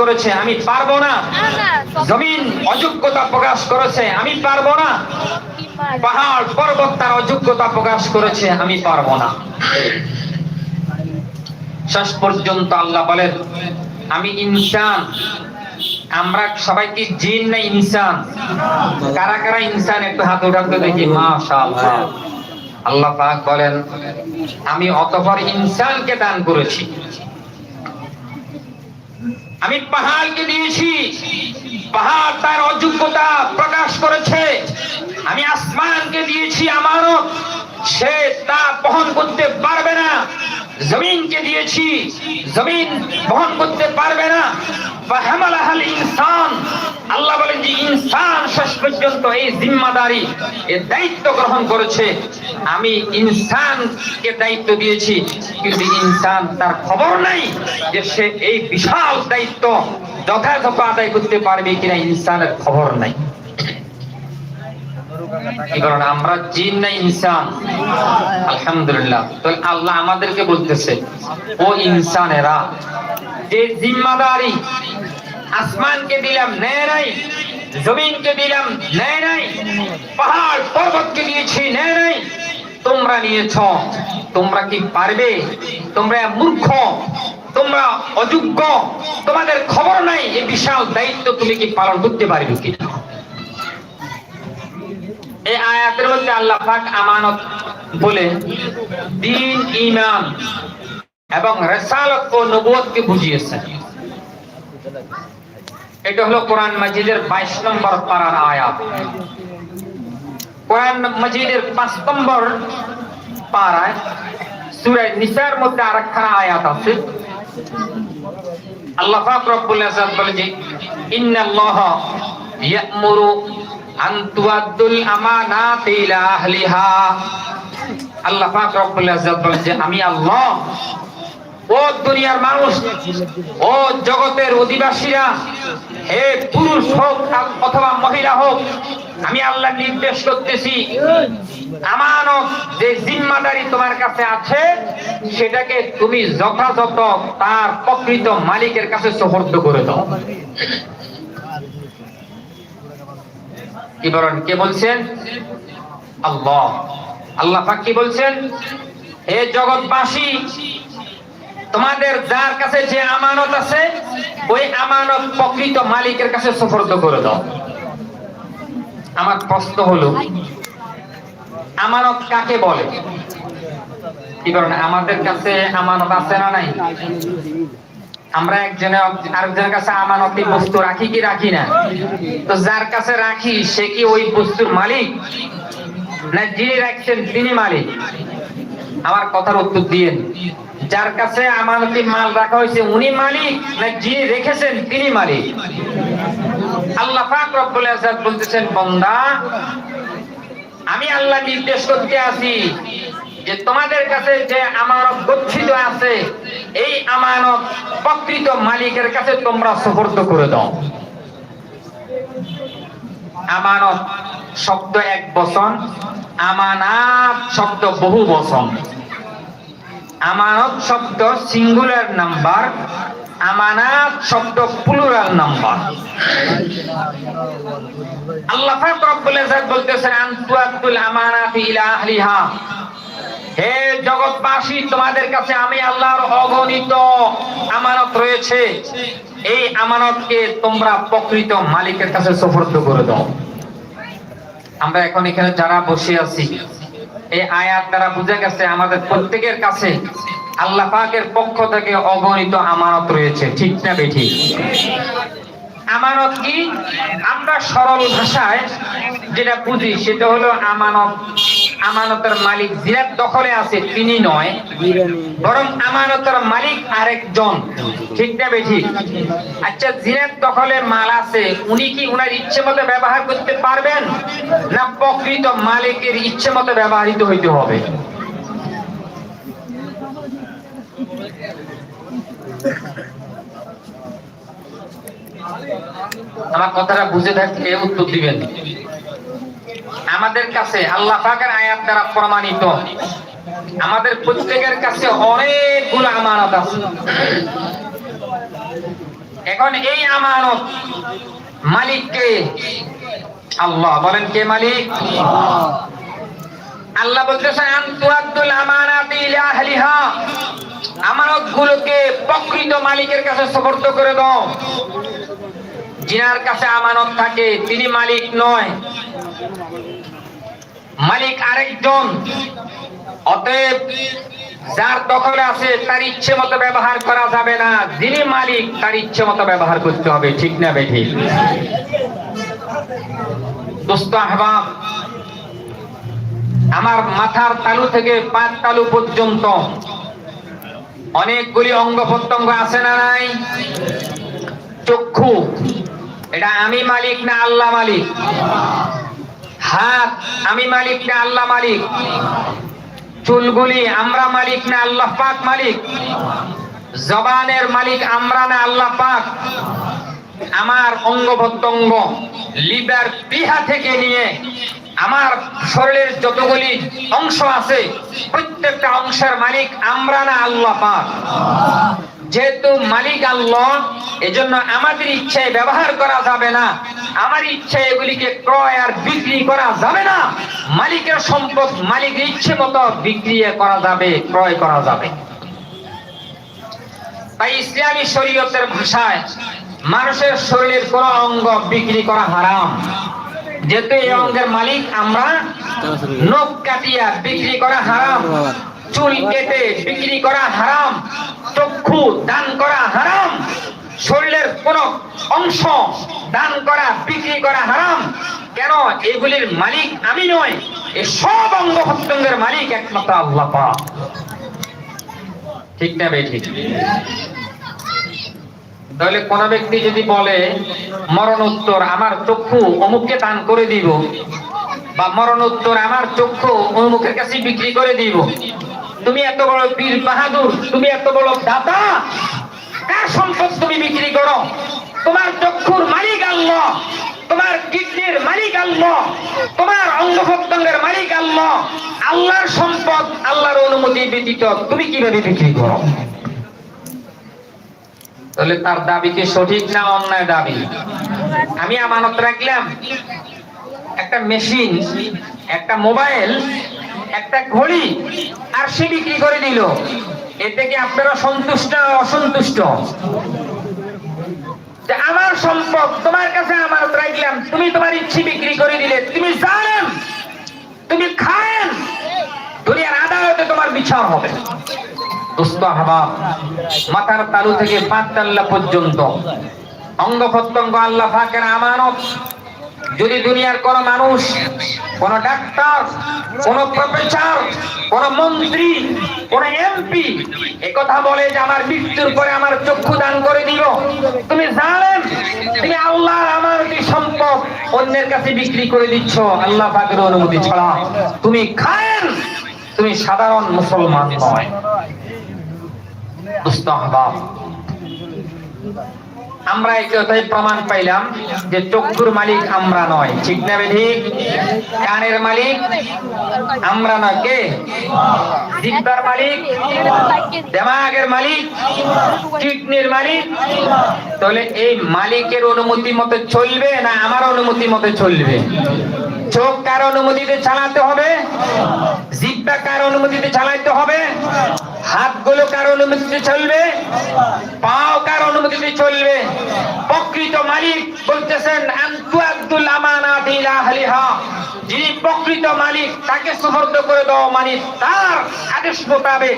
করেছে আমি পারব না। জমিন অযোগ্যতা প্রকাশ করেছে আমি পারব না। পাহাড় পর্বত তার অযোগ্যতা প্রকাশ করেছে আমি পারব না। শেষ পর্যন্ত আল্লাহ বলেন আমি ইনসান। আমরা সবাই কি জিন না ইনসান? কারা কারা ইনসান? একটু হাত উঠাতে দেখি। মাশাআল্লাহ। আল্লাহ পাক বলেন আমি অতঃপর ইনসানকে দান করেছি। আমি পাহাড়কে দিয়েছি। পাহাড় তার অযোগ্যতা প্রকাশ করেছে। আমি আসমানকে দিয়েছি আমারও সে তা বহন করতে দিয়েছি জমিন বহন করতে পারবে না। ইনসান। আল্লাহ বলেন যে ইনসান শেষ পর্যন্ত এই জিম্মাদারি এর দায়িত্ব গ্রহণ করেছে। আমি ইনসানকে দায়িত্ব দিয়েছি, কিন্তু ইনসান তার খবর নাই যে সে এই বিশাল দায়িত্ব যথাযথ আদায় করতে পারবে কিনা, ইনসানের খবর নাই। কারণ আমরা জিন না ইনসান। আলহামদুলিল্লাহ। আল্লাহ আমাদেরকে বলতেছে, ও ইনসানেরা, যে জিম্মাদারি আসমানকে দিলাম নাই, জমিনকে দিলাম নাই, পাহাড় পর্বতকে দিয়েছি নাই, তোমরা নিয়েছ, তোমরা কি পারবে? তোমরা মূর্খ, তোমরা অযোগ্য, তোমাদের খবর নাই, এই বিশাল দায়িত্ব তুমি কি পালন করতে পারবে কিনা? এই আয়াতের মধ্যে আল্লাহ পাক আমানত বলে দিন ইমান এবং রেসালত ও নবুয়তকে বুঝিয়েছেন। এটা হলো কোরআন মাজিদের বাইশ নম্বর পারার আয়াত। কোরআন মাজিদের পাঁচ নম্বর পারায় সূরা নিসার মধ্যে আরেকখানা আয়াত আছে। আল্লাহ পাক রব্বুল ইজ্জত বলে যে, ইন্নাল্লাহা ইয়া'মুরু আন তুআদ্দুল আমানাতি ইলা আহলিহা। আল্লাহ পাক রব্বুল ইজ্জত বলে যে আমি আল্লাহ। ও দুনিয়ার মানুষ, ও জগতের অধিবাসীরা, হে পুরুষ হোক অথবা মহিলা হোক, আমি আল্লাহ নির্দেশ করতেছি। আমানত যে জিম্মাদারি তোমার কাছে আছে, সেটাকে তুমি যথাযথ তার প্রকৃত মালিকের কাছে সোপর্দ করে দাও। বলেন কে বলছেন? আল্লাহ। আল্লাহ কি বলছেন? হে জগৎবাসী, তোমাদের যার কাছে যে আমানত আছে, ওই আমানত প্রকৃত মালিকের কাছে সুপর্দ করে দাও। আমার প্রশ্ন হলো, আমানত কাকে বলে? কি কারণ আমাদের কাছে আমানত আছে না নাই? আমরা একজনে আরেকজনের কাছে আমানতি বস্তু রাখি কি রাখি না? তো যার কাছে রাখি, সে কি ওই বস্তুর মালিক? না যিনি রাখছেন তিনি মালিক? আমার কথার উত্তর দিয়েন। যার কাছে আমানতি মাল রাখা হয়েছে, উনি মালিক? না যিনি রেখেছেন, তিনি মালিক? আল্লাহ পাক রব্বুল ইজ্জত বলতেছেন, বান্দা, আমি আল্লাহ নির্দেশ করতে আছি যে তোমাদের কাছে যে আমানত গচ্ছিত আছে এই আমানত প্রকৃত মালিকের কাছে তোমরা সুপর্দ করে দাও। আমানত শব্দ এক বচন, আমানাত শব্দ বহু বচন। আমানত শব্দ সিঙ্গুলার নাম্বার আমানাত শব্দ প্লুরাল নাম্বার আল্লাহ পাক রব্বুল ইজ্জত বলতেছেন আনতুআতুল আমানাতি ইলা আহলিহা। হে জগৎবাসী, তোমাদের কাছে আমি আল্লাহর অগণিত আমানত রয়েছে। এই আমানতকে তোমরা প্রকৃত মালিকের কাছে সুপর্দ করে দাও। আমরা এখন এখানে যারা বসে আছি, এই আয়াত দ্বারা বুঝে গেছে আমাদের প্রত্যেকের কাছে আল্লাহ পাকের পক্ষ থেকে অগণিত আমানত রয়েছে। ঠিক না বেঠি? আমানত কি? আমরা সরল ভাষায় যেটা বুঝি সেটা হলো আমানত আমানতের মালিক জিনাত দখলে আছে, তিনি নয়, বরং আমানতের মালিক আরেকজন। ঠিক না বেঠি? আচ্ছা জিনাত দখলে মাল আছে, উনি কি উনার ইচ্ছে মতো ব্যবহার করতে পারবেন? না প্রকৃত মালিকের ইচ্ছে মতো ব্যবহৃত হইতে হবে? আমার কথাটা বুঝে থাকলে উত্তর দিবেন। আমাদের কাছে আল্লাহ পাকের আয়াত দ্বারা প্রমাণিত। আমাদের প্রত্যেকের কাছে অনেকগুলো আমানত আছে। এখন এই আমানত মালিককে আল্লাহ বলেন কে মালিক? আল্লাহ বলতেছেন আন্তুয়াদ্দুল আমানাতি ইলা আহলিহা। আমানত গুলোকে প্রকৃত মালিকের কাছে সুপর্দ করে দাও। যিনার কাছে আমানত থাকে, তিনি মালিক নয়। মালিক আরেকজন, অতএব যার দখলে আছে, তার ইচ্ছে মতো ব্যবহার করা যাবে না। যিনি মালিক, তার ইচ্ছে মতো ব্যবহার করতে হবে, ঠিক না বেঠি দোস্ত আহবাব, আমার মাথার তালু থেকে পাঁচ তালু পর্যন্ত অনেকগুলি অঙ্গ প্রত্যঙ্গ আছে না নাই? চক্ষু, এটা আমি মালিক না আল্লাহ মালিক? হাত আমি মালিক না আল্লাহ মালিক। চুলগুলি আমরা মালিক না আল্লাহ পাক মালিক। জবানের মালিক আমরা না আল্লাহ পাক। আমার অঙ্গ প্রত্যঙ্গ লিভার পিহা থেকে নিয়ে আমার শরীরের যতগুলি অংশ আছে, প্রত্যেকটা অংশের মালিক আমরা না আল্লাহ পাক। যেহেতু মালিক আল্লাহ, এজন্য আমাদের ইচ্ছায় ব্যবহার করা যাবে না। আমার ইচ্ছায় এগুলিকে ক্রয় আর বিক্রি করা যাবে না। মালিকের সম্পদ মালিকের ইচ্ছে মতো বিক্রি করা যাবে, ক্রয় করা যাবে। তাই ইসলামী শরীয়তের ভাষায় মানুষের শরীরের কোন অঙ্গ বিক্রি করা হারাম। যেহেতু এই অঙ্গের মালিক আমরা, নখ কাটিয়া বিক্রি করা হারাম। চুল কেটে বিক্রি করা হারাম, চক্ষু দান করা হারাম, শরীরের কোন অংশ দান করা, বিক্রি করা হারাম। কেন? এগুলির মালিক আমি নয় এই সব অঙ্গ প্রত্যঙ্গের মালিক একমাত্র আল্লাহ পাক। ঠিক না বে ঠিক। তাহলে কোন ব্যক্তি যদি বলে, মরণোত্তর আমার চক্ষু অমুককে দান করে দিব বা মরণোত্তর আমার চক্ষু অমুকের কাছে বিক্রি করে দিব। তুমি এত বড় বীর বাহাদুর, তুমি এত বড় দাতা কার সম্পদ তুমি বিক্রি করো। তোমার চক্ষুর মালিক আল্লাহ, তোমার কিডনির মালিক আল্লাহ, তোমার অঙ্গ প্রত্যঙ্গের মালিক আল্লাহ। আল্লাহর সম্পদ, আল্লাহর অনুমতি ব্যতীত তুমি কীভাবে বিক্রি করো? তাহলে তার দাবি কি সঠিক না অন্যায় দাবি? আমি আমানত রাখলাম। একটা মেশিন, একটা মোবাইল একটা ঘড়ি আর সে বিক্রি করে দিল? এতে কি আপনারা সন্তুষ্ট অসন্তুষ্ট? আমার সম্পদ, তোমার কাছে আমানত রাখলাম, তুমি তোমার ইচ্ছে বিক্রি করে দিলে, তুমি জানেন তুমি খায়েন দুনিয়ার আদালতে তোমার বিচার হবে। মাথার তালু থেকে পাঁচ পর্যন্ত। অঙ্গ প্রত্যঙ্গ আল্লাহ ফাঁকের আমানত যদি দুনিয়ার কোন মানুষ, কোন ডাক্তার, কোন প্রফেসর, কোন মন্ত্রী, কোন এমপি কথা বলে যে আমার মৃত্যুর পরে আমার চক্ষু দান করে দিল, তুমি জানেন তুমি আল্লাহ আমার সম্পদ অন্যের কাছে বিক্রি করে দিচ্ছ, আল্লাহ পাকের অনুমতি ছাড়া। তুমি খায়েন, তুমি সাধারণ মুসলমান নয়। আমরা এই কথাই প্রমাণ পাইলাম যে চক্ষুর মালিক আমরা নয়, ঠিক না ঠিক? কানের মালিক আমরা নয়, কে? জিব্বার মালিক, দেমাগের মালিক, কিডনির মালিক। তাহলে এই মালিকের অনুমতি মতে চলবে না আমার অনুমতি মতে চলবে? চোখ কার অনুমতিতে চালাতে হবে? জিব্বা কার অনুমতিতে চালাতে হবে? হাতগুলো কার অনুমতিতে চলবে? পাও কার অনুমতিতে চলবে? প্রকৃত মালিক বলতেছেন আব্দুল আমানাত ইলা আহলিহা যিনি প্রকৃত মালিক, তাকে সুপর্দ করে দাও মানে তার আদেশ মোতাবেক,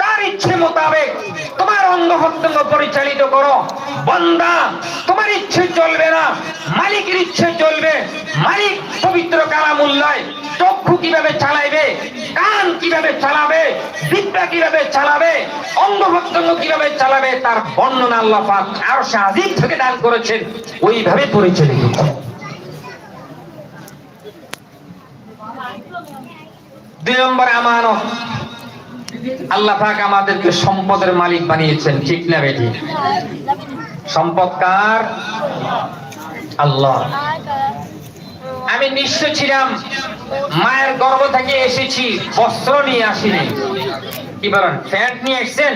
তার ইচ্ছে মোতাবেক তোমার অঙ্গ প্রত্যঙ্গ পরিচালিত করো। বন্দা, তোমার ইচ্ছে চলবে না, মালিকের ইচ্ছে চলবে। মালিক পবিত্র কালামুল্লায় কীভাবে চালাইবে? কান কীভাবে চালাবে? জিব্বা কীভাবে চালাবে? অঙ্গ কীভাবে চালাবে? তার বর্ণনা আল্লাহ পাক আর সাজিদ থেকে দান করেছেন। ওইভাবে পরিচালিত দুই নম্বর আমানত। আল্লাহ পাক আমাদেরকে সম্পদের মালিক বানিয়েছেন, ঠিক না বেটি সম্পদ কার? আল্লাহ। আমি নিঃস্ব ছিলাম। মায়ের গর্ভ থেকে এসেছি, বস্ত্র নিয়ে আসিনি। কি বলেন প্যান্ট নিয়ে আসছেন?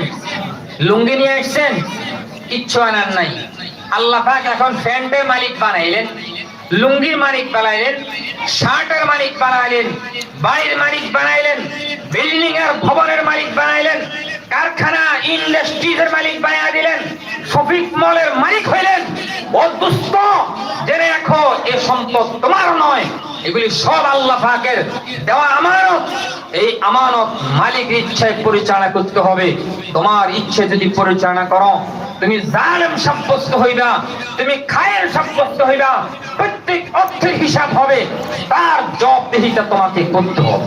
লুঙ্গি নিয়ে আসছেন? কিচ্ছু আনার নাই। আল্লাহ পাক এখন প্যান্টের মালিক বানাইলেন, লুঙ্গির মালিক বানাইলেন, শার্টের মালিক বানাইলেন, বাড়ির মালিক বানাইলেন বিল্ডিং এর ভবনের মালিক বানাইলেন কারখানা ইন্ডাস্ট্রিজের মালিক বানিয়ে দিলেন শপিং মলের মালিক হইলেন। অদুষ্ট জেনে রাখো, এ সম্পদ তোমার নয়, এগুলি সব আল্লাহ পাকের দেওয়া আমানত। এই আমানত মালিক ইচ্ছায় পরিচালনা করতে হবে। তোমার ইচ্ছে যদি পরিচালনা করো, তুমি জালেম সাব্যস্ত হইবা, তুমি খায়ের সাব্যস্ত হইবা, প্রত্যেক অর্থের হিসাব হবে, তার জবাবদিহিতা তোমাকে করতে হবে।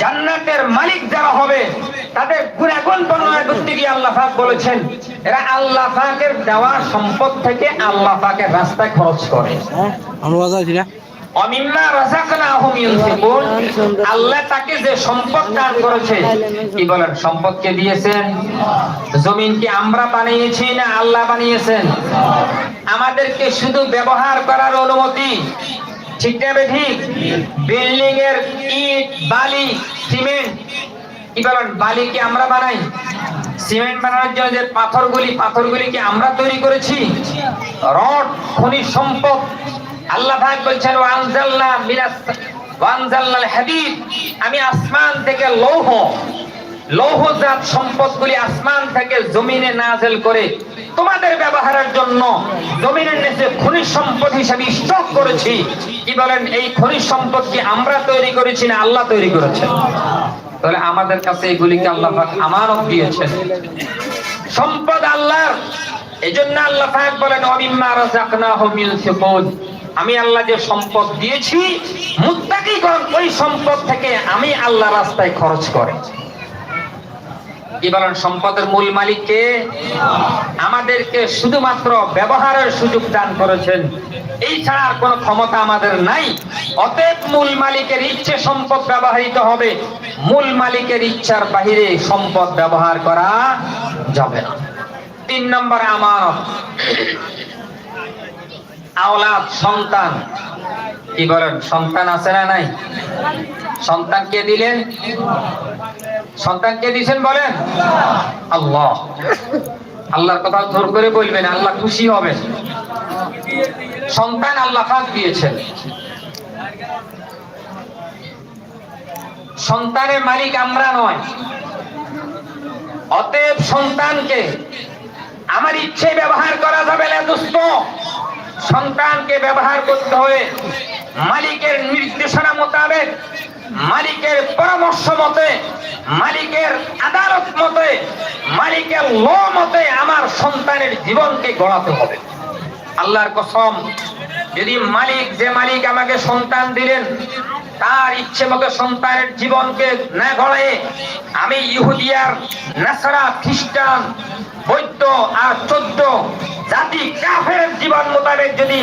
জান্নাতের মালিক যারা হবে তাদের গুণাগুণ বর্ণনা করতে গিয়ে আল্লাহ পাক বলেছেন? এরা আল্লাহ পাকের দেওয়া সম্পদ থেকে আল্লাহ পাকের রাস্তায় খরচ করে। অনুবাদ আছে না? অমিম্মা রাযাকনাহুম ইউনফিকুন। আল্লাহ তাকে যে সম্পদ দান করেছে কি বলেন সম্পদ কে দিয়েছেন? জমিন কি আমরা বানিয়েছি না আল্লাহ বানিয়েছেন? আমাদেরকে শুধু ব্যবহার করার অনুমতি ঠিক না ঠিক? বিল্ডিং এর ইট, বালি, সিমেন্ট। কি বলেন, বালি কি আমরা বানাই? সিমেন্ট বানানোর জন্য যে পাথরগুলি পাথরগুলি কি আমরা তৈরি করেছি, রড, খনিজ সম্পদ। আল্লাহ পাক বলছেন, ওয়ানজালনা মিনাস, ওয়ানজালনাল হাদিদ আমি আসমান থেকে লৌহ, লৌহজাত সম্পদগুলি আসমান থেকে জমিনে নাজেল করে তোমাদের ব্যবহারের জন্য জমিনের নিচে খনিজ সম্পদ হিসাবে স্টক করেছি। কি বলেন, এই খনিজ সম্পদ কি আমরা তৈরি করেছি না আল্লাহ তৈরি করেছেন? তাহলে আমাদের কাছে এগুলিকে আল্লাহ আমানত দিয়েছেন। সম্পদ আল্লাহর, এজন্য আল্লাহ পাক বলেন, অমিম্মা রাযাকনাহুম ইউনফিকুন আমি আল্লাহ যে সম্পদ দিয়েছি, মুত্তাকিগণ ওই সম্পদ থেকে আমি আল্লাহ রাস্তায় খরচ করে কি বলেন সম্পদের মূল মালিককে আমাদেরকে শুধুমাত্র ব্যবহারের সুযোগ দান করেছেন। এই ছাড়া কোনো ক্ষমতা আমাদের নাই। অতএব মূল মালিকের ইচ্ছে সম্পদ ব্যবহৃত হবে। মূল মালিকের ইচ্ছার বাহিরে সম্পদ ব্যবহার করা যাবে না। তিন নম্বর আমানত। আওলাদ, সন্তান। কি বলেন, সন্তান আছে না নাই? সন্তান কে দিলেন? সন্তান কে দিয়েছেন বলেন? আল্লাহ। আল্লাহর কথা জোর করে বলবেন, আল্লাহ খুশি হবেন। সন্তান আল্লাহ পাক দিয়েছেন। সন্তানের মালিক আমরা নয়। অতএব সন্তানকে আমার ইচ্ছে ব্যবহার করা যাবে না দোস্ত সন্তানকে ব্যবহার করতে হবে মালিকের নির্দেশনা মোতাবেক মালিকের পরামর্শ মতে, মালিকের আদালত মতে, মালিকের ল মতে আমার সন্তানের জীবনকে গড়াতে হবে। আল্লাহর কসম, যদি মালিক যে মালিক আমাকে সন্তান দিলেন তার ইচ্ছে মতো সন্তানের জীবনকে না গড়ে আমি ইহুদিয়ার, নাসারা, খ্রিস্টান, বৈদ্য আর চোদ্দ জাতি কাফের জীবন মোতাবেক যদি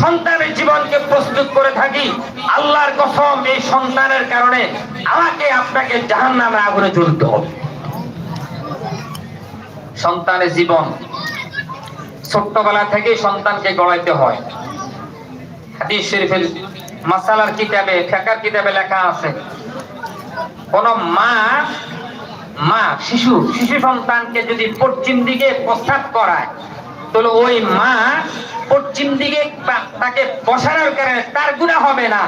সন্তানের জীবনকে প্রস্তুত করে থাকি, আল্লাহর কসম এই সন্তানের কারণে আমাকে আপনাকে জাহান নামে আগুনে জ্বলতে হবে। সন্তানের জীবন ছোট্টবেলা থেকেই সন্তানকে গড়াইতে হয়। হাদিস শরীফের মাসালার কিতাবে, ফেকার কিতাবে লেখা আছে। কোন মা মা, শিশু শিশু সন্তানকে যদি পশ্চিম দিকে প্রস্তাব করায়, তাহলে ওই মা পশ্চিম দিকে তাকে বসানোর কারণে তার গুণা হবে না,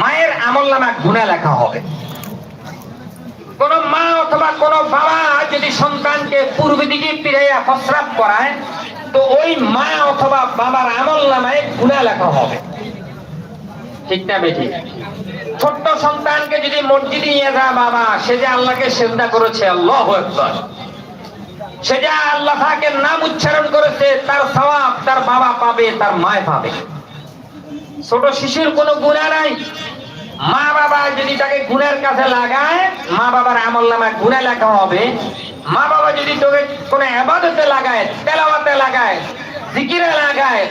মায়ের আমল নামা গুণা লেখা হবে। কোন মা অথবা কোন বাবা যদি সন্তানকে পূর্ব দিকে ফিরাইয়া প্রস্রাব করায়, তো ওই মা অথবা বাবার আমল নামায় গুণা লেখা হবে। ঠিক না বেঠি ছোট্ট সন্তানকে যদি মসজিদে নিয়ে যা বাবা, সে যে আল্লাহকে সেজদা করেছে, আল্লাহ সে যে আল্লাহ পাকের নাম উচ্চারণ করেছে, তার সওয়াব তার বাবা পাবে, তার মায় পাবে। ছোট শিশুর কোনো গুণা নাই। মা বাবা যদি তাকে গুণের কাছে লাগায়, মা বাবার আমল নামায় গুণা লেখা হবে। মা বাবা যদি তোকে কোনো আবাদতে লাগায়, তেলাওয়াতে লাগায় জিকিরে লাগায়,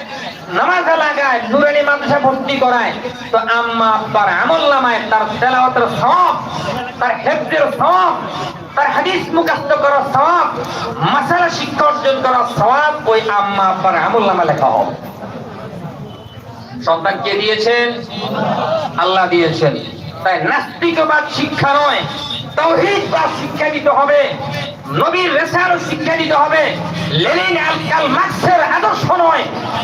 নামাজে লাগায়, নুরানি মাদ্রাসা ভর্তি করায়, তো আম্মা আব্বার আমল নামায় তার তেলাওয়াতের সওয়াব, তার হেফজের সওয়াব, তার হাদিস মুখস্থ করার সওয়াব, মাসালা শিক্ষা অর্জন করার সওয়াব ওই আম্মা আব্বার আমল নামা লেখা হবে সন্তান কে দিয়েছেন? আল্লাহ দিয়েছেন। তাই নাস্তিকবাদ শিক্ষা নয় তৌহিদবাদ শিক্ষা দিতে হবে, নবীর রেসাল শিক্ষা দিতে হবে। আলকাল আদর্শ নয়,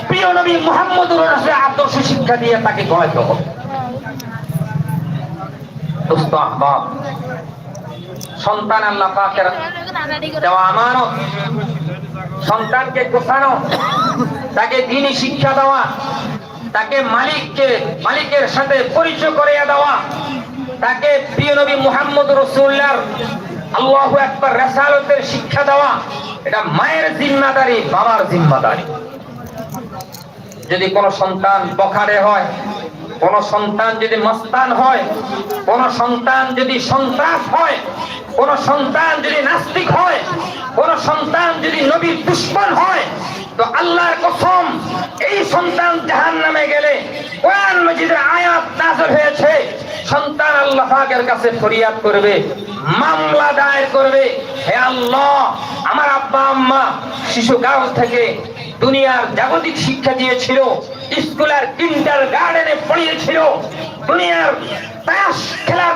প্রিয় নবী মুহাম্মদুর রাসূলের আদর্শ শিক্ষা দিয়ে তাকে হবে। সন্তান সন্তানকে গোছানো, তাকে দিনই শিক্ষা দেওয়া, তাকে মালিককে, মালিকের সাথে পরিচয় করিয়ে দেওয়া তাকে প্রিয় নবী মুহাম্মদ রসুল্লাহর আল্লাহু একবার রেসালতের শিক্ষা দেওয়া, এটা মায়ের জিম্মাদারি, বাবার জিম্মাদারি। যদি কোনো সন্তান বখারে হয়, কোন সন্তান যদি মস্তান হয়, কোন সন্তান যদি সন্ত্রাস হয়, কোন সন্তান যদি নাস্তিক হয়, কোন সন্তান যদি নবীর দুশ্মন হয় তো আল্লাহর কসম, এই সন্তান জাহান নামে গেলে কোরআন মজিদের আয়াত নাযিল হয়েছে। সন্তান আল্লাহ পাকের কাছে ফরিয়াদ করবে, মামলা দায়ের করবে। হে আল্লাহ, আমার আব্বা, আম্মা শিশু শিশুকাল থেকে দুনিয়ার জাগতিক শিক্ষা দিয়েছিল, স্কুলের কিন্টার গার্ডেনে পড়িয়েছিল, দুনিয়ার তাস খেলার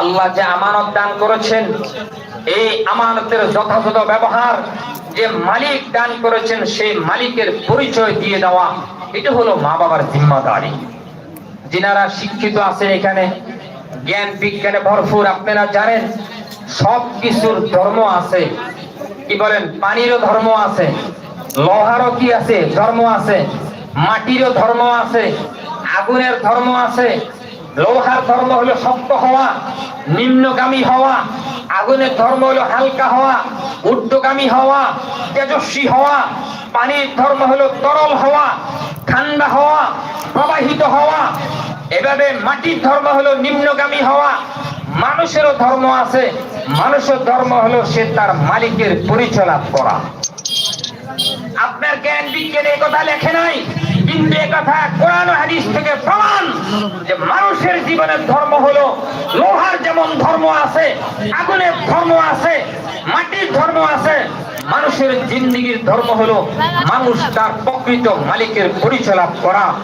আল্লাহ যে আমানত দান করেছেন, এই আমানতের যথাযথ ব্যবহার যে মালিক দান করেছেন, সেই মালিকের পরিচয় দিয়ে দেওয়া, এটা হলো মা বাবার জিম্মাদারি। যিনারা শিক্ষিত আছেন এখানে, জ্ঞান বিজ্ঞানে ভরপুর, আপনারা জানেন, সব কিছুর ধর্ম আছে। কি বলেন? পানিরও ধর্ম আছে, লোহারও কি আছে? ধর্ম আছে, মাটিরও ধর্ম আছে, আগুনের ধর্ম আছে লোহার ধর্ম হলো শক্ত হওয়া, নিম্নগামী হওয়া, আগুনের ধর্ম হলো হালকা হওয়া, ঊর্ধ্বগামী হওয়া, তেজস্বী হওয়া, পানির ধর্ম হলো তরল হওয়া, ঠান্ডা হওয়া, প্রবাহিত হওয়া। এভাবে মাটির ধর্ম হলো নিম্নগামী হওয়া। মানুষেরও ধর্ম আছে, মানুষের ধর্ম হলো সে তার মালিকের পরিচয় লাভ করা। আপনার জ্ঞান বিজ্ঞান কথা লেখে নাই? কথা কোরআন থেকে প্রমাণ যে মানুষের জীবনের ধর্ম হলো লোহার যেমন ধর্ম আছে, আগুনের ধর্ম আছে, মাটির ধর্ম আছে, মানুষের জিন্দিগির ধর্ম হলো মানুষ তার প্রকৃত মালিকের পরিচয় করা।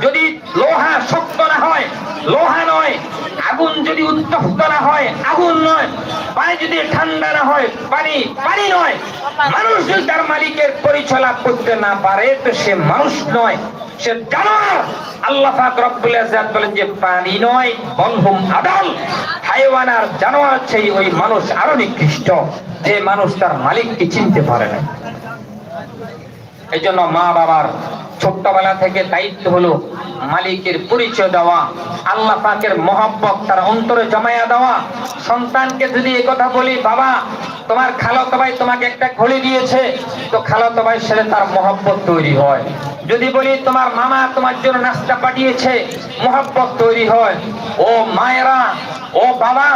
যদি লোহা শক্ত না হয়, লোহা নয়। আগুন যদি উত্তপ্ত না হয়, আগুন নয়। পানি যদি ঠান্ডা না হয়, পানি পানি নয়। মানুষ যদি তার মালিকের পরিচয় লাভ করতে না পারে, তো সে মানুষ নয়। সে জানোয়ার। আল্লাহ বলেন যে, পানি নয় আদল। জানোয়ার সেই ওই মানুষ আরও নিকৃষ্ট, যে মানুষ তার মালিককে চিনতে পারে না। এই জন্য মা বাবার ছোট্টবেলা থেকে দায়িত্ব হলো মালিকের পরিচয় দেওয়া, আল্লাহ পাকের মহব্বত তার অন্তরে জমায়া দেওয়া। সন্তানকে যদি এই কথা বলি, বাবা, তোমার খালাতো ভাই তোমাকে একটা ঘড়ি দিয়েছে। তো খালাতো ভাই সাথে তার মহব্বত তৈরি হয়। যদি বলি, তোমার মামা তোমার জন্য নাস্তা পাঠিয়েছে, মহব্বত তৈরি হয়। ও মায়েরা, ও বাবা,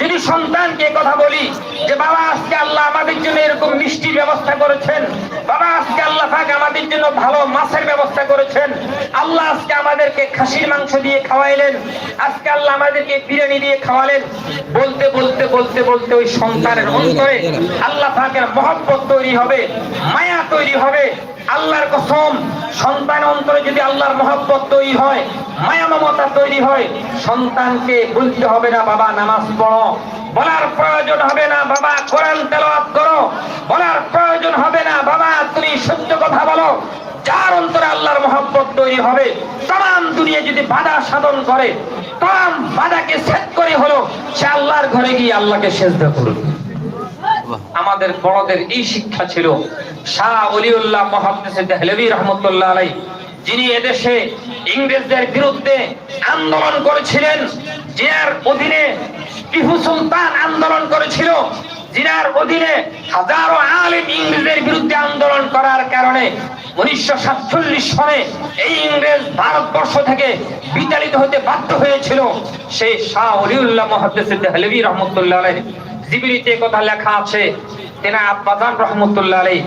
যদি সন্তানকে কথা বলি যে, বাবা, আজকে আল্লাহ আমাদের জন্য এরকম মিষ্টি ব্যবস্থা করেছেন। বাবা, আজকে আল্লাহ পাক আমাদের জন্য ভালো মাছের ব্যবস্থা করেছেন। আল্লাহ আজকে আমাদেরকে খাসির মাংস দিয়ে খাওয়াইলেন। আজকে আল্লাহ আমাদেরকে বিরিয়ানি দিয়ে খাওয়ালেন। বলতে বলতে বলতে বলতে ওই সন্তানের অন্তরে আল্লাহ পাকের মহব্বত তৈরি হবে, মায়া তৈরি হবে। আল্লাহর কসম সন্তান অন্তরে যদি আল্লাহর মহব্বত তৈরি হয়, মায়া মমতা তৈরি হয়, সন্তানকে বলতে হবে না, বাবা, নামাজ পড়ো। বলার প্রয়োজন হবে না, বাবা, কোরআন তেলাওয়াত করো। বলার প্রয়োজন হবে না, বাবা, তুমি সত্য কথা বলো। যার অন্তরে আল্লাহর মহব্বত তৈরি হবে, তাম দুনিয়া যদি বাধা সাধন করে, তাম বাধাকে সেট করে হলো, সে আল্লাহর ঘরে গিয়ে আল্লাহকে সেজদা করবে আমাদের বড়দের এই শিক্ষা ছিল, শাহ অলিউল্লাহ মহাদ্দেশে দেহলভি রহমতুল্লাহ আলাই যিনি এদেশে ইংরেজদের বিরুদ্ধে আন্দোলন করেছিলেন যার অধীনে টিপু সুলতান আন্দোলন করেছিল, জিনার অধীনে হাজারো আলেম ইংরেজদের বিরুদ্ধে আন্দোলন করার কারণে উনিশশো সাতচল্লিশ সনে এই ইংরেজ ভারতবর্ষ থেকে বিতাড়িত হতে বাধ্য হয়েছিল সেই শাহ অলিউল্লাহ মহাদ্দেশ রহমতুল্লাহ জিবিরিতে কথা লেখা আছে, তেনা আব্বাজান রহমতুল্লাহ আলাই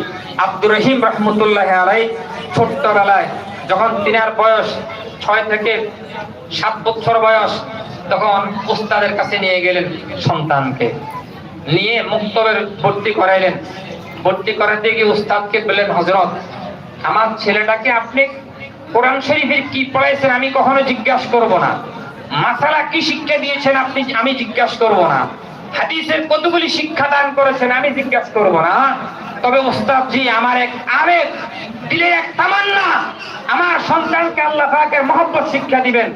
আব্দুর রহিম রহমতুল্লাহ আলাই ছোট্টবেলায় যখন তিনার বয়স ছয় থেকে সাত বছর বয়স, তখন উস্তাদের কাছে নিয়ে গেলেন সন্তানকে। নিয়ে মুক্তবের ভর্তি করাইলেন। ভর্তি করাতে গিয়ে উস্তাদকে বললেন হজরত আমার ছেলেটাকে আপনি কোরআন শরীফের কি পড়াইছেন আমি কখনো জিজ্ঞাসা করব না। মাসালা কি শিক্ষা দিয়েছেন আপনি আমি জিজ্ঞাসা করব না। হাদিসের কতগুলি শিক্ষা দান করেছেন আমি জিজ্ঞাসা করব না। তবে ওস্তাদ জি আমার এক আবেগ দিলে এক তামান্না, আমার সন্তানকে আল্লাহ পাকের মহব্বত শিক্ষা দিবেন।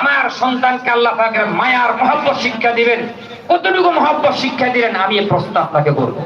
আমার সন্তানকে আল্লাহ পাকের মায়ার মহব্বত শিক্ষা দিবেন। কতটুকু মহব্বত শিক্ষা দিলেন আমি এই প্রস্তাব তাকে করব।